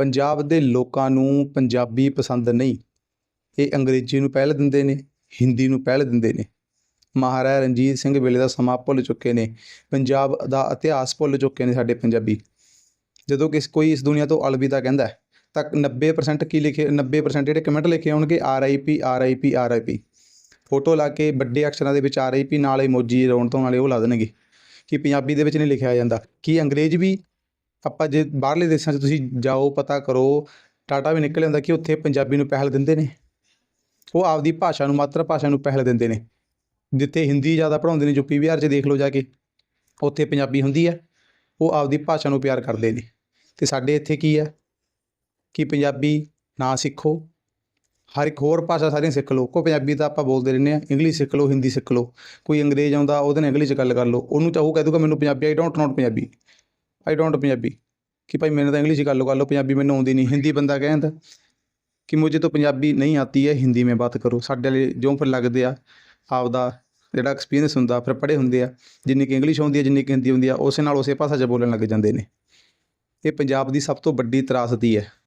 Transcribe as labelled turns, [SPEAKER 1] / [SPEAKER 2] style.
[SPEAKER 1] ਪੰਜਾਬ ਦੇ ਲੋਕਾਂ ਨੂੰ ਪੰਜਾਬੀ ਪਸੰਦ ਨਹੀਂ। ਇਹ ਅੰਗਰੇਜ਼ੀ ਨੂੰ ਪਹਿਲ ਦਿੰਦੇ ਨੇ ਹਿੰਦੀ ਨੂੰ ਪਹਿਲ ਦਿੰਦੇ ਨੇ। ਮਹਾਰਾਜਾ ਰਣਜੀਤ ਸਿੰਘ ਵੇਲੇ ਦਾ ਸਮਾਂ ਭੁੱਲ ਚੁੱਕੇ ਨੇ ਪੰਜਾਬ ਦਾ ਇਤਿਹਾਸ ਭੁੱਲ ਚੁੱਕੇ ਨੇ ਸਾਡੇ ਪੰਜਾਬੀ। ਜਦੋਂ ਕਿਸ ਕੋਈ ਇਸ ਦੁਨੀਆ ਤੋਂ ਅਲਵਿਦਾ ਕਹਿੰਦਾ ਹੈ, ਤਾਂ 90% ਕੀ ਲਿਖੇ 90% ਜਿਹੜੇ ਕਮੈਂਟ ਲਿਖੇ ਹੋਣਗੇ R I P R I P R I P photo ਲਾ ਕੇ ਵੱਡੇ ਅਕਸ਼ਰਾਂ ਦੇ ਵਿੱਚ ਆਰ ਆਈ ਪੀ ਨਾਲ ਇਮੋਜੀ ਰੋਣ ਤੋਂ ਨਾਲੇ ਉਹ ਲਾ ਦੇਣਗੇ ਕਿ ਪੰਜਾਬੀ ਦੇ ਵਿੱਚ ਨਹੀਂ ਲਿਖਿਆ ਜਾਂਦਾ। ਕਿ ਅੰਗਰੇਜ਼ ਵੀ ਆਪਾਂ ਜੇ ਬਾਹਰਲੇ ਦੇਸ਼ਾਂ 'ਚ ਤੁਸੀਂ ਜਾਓ, ਪਤਾ ਕਰੋ, ਟਾਟਾ ਵੀ ਨਿਕਲ ਆਉਂਦਾ ਕਿ ਉੱਥੇ ਪੰਜਾਬੀ ਨੂੰ ਪਹਿਲ ਦਿੰਦੇ ਨੇ। ਉਹ ਆਪਦੀ ਭਾਸ਼ਾ ਨੂੰ, ਮਾਤਰ ਭਾਸ਼ਾ ਨੂੰ ਪਹਿਲ ਦਿੰਦੇ ਨੇ। ਜਿੱਥੇ ਹਿੰਦੀ ਜ਼ਿਆਦਾ ਪੜ੍ਹਾਉਂਦੇ ਨੇ, ਯੂਪੀ, ਬਿਹਾਰ 'ਚ ਦੇਖ ਲਓ ਜਾ ਕੇ, ਉੱਥੇ ਪੰਜਾਬੀ ਹੁੰਦੀ ਹੈ। ਉਹ ਆਪਦੀ ਭਾਸ਼ਾ ਨੂੰ ਪਿਆਰ ਕਰਦੇ ਨੇ। ਤੇ ਸਾਡੇ ਇੱਥੇ ਕੀ ਹੈ? ਕਿ ਪੰਜਾਬੀ ਨਾ ਸਿੱਖੋ। ਹਰ ਇੱਕ ਹੋਰ ਭਾਸ਼ਾ ਸਾਰੀਆਂ ਸਿੱਖ ਲਓ। ਕੋ ਪੰਜਾਬੀ ਤਾਂ ਆਪਾਂ ਬੋਲਦੇ ਰਹਿੰਦੇ ਆ ਇੰਗਲਿਸ਼ ਸਿੱਖ ਲਓ, ਹਿੰਦੀ ਸਿੱਖ ਲਓ। ਕੋਈ ਅੰਗਰੇਜ਼ ਆਉਂਦਾ, ਉਹਦੇ ਨਾਲ ਇੰਗਲਿਸ਼ 'ਚ ਗੱਲ ਕਰ ਲਓ। ਉਹਨੂੰ ਤਾਂ ਕਹਿ ਦੂਗਾ ਮੈਨੂੰ Punjabi I, don't not Punjabi. I don't Punjabi. ਕਿ ਭਾਈ ਮੈਨੂੰ ਤਾਂ ਇੰਗਲਿਸ਼ 'ਚ ਗੱਲ ਕਰ ਲਓ, ਪੰਜਾਬੀ ਮੈਨੂੰ ਆਉਂਦੀ ਨਹੀਂ। ਹਿੰਦੀ ਬੰਦਾ ਕਹਿੰਦਾ ਕਿ ਮੁਝੇ ਤਾਂ ਪੰਜਾਬੀ ਨਹੀਂ ਆਤੀ ਹੈ, ਹਿੰਦੀ ਮੇਂ ਬਾਤ ਕਰੋ। ਸਾਡੇ ਲਈ ਜੋ ਫਿਰ ਲੱਗਦੇ ਆ, ਆਪਦਾ ਜਿਹੜਾ ਐਕਸਪੀਰੀਅੰਸ ਹੁੰਦਾ, ਫਿਰ ਪੜ੍ਹੇ ਹੁੰਦੇ ਆ। ਜਿੰਨੀ ਕਿ ਇੰਗਲਿਸ਼ ਆਉਂਦੀ ਹੈ ਜਿੰਨੀ ਕਿ ਹਿੰਦੀ ਹੁੰਦੀ ਆ, ਉਸੇ ਨਾਲ ਉਸੇ ਭਾਸ਼ਾ 'ਚ ਬੋਲਣ ਲੱਗ ਜਾਂਦੇ ਨੇ। ਇਹ ਪੰਜਾਬ ਦੀ ਸਭ ਤੋਂ ਵੱਡੀ ਤਰਾਸਦੀ ਹੈ।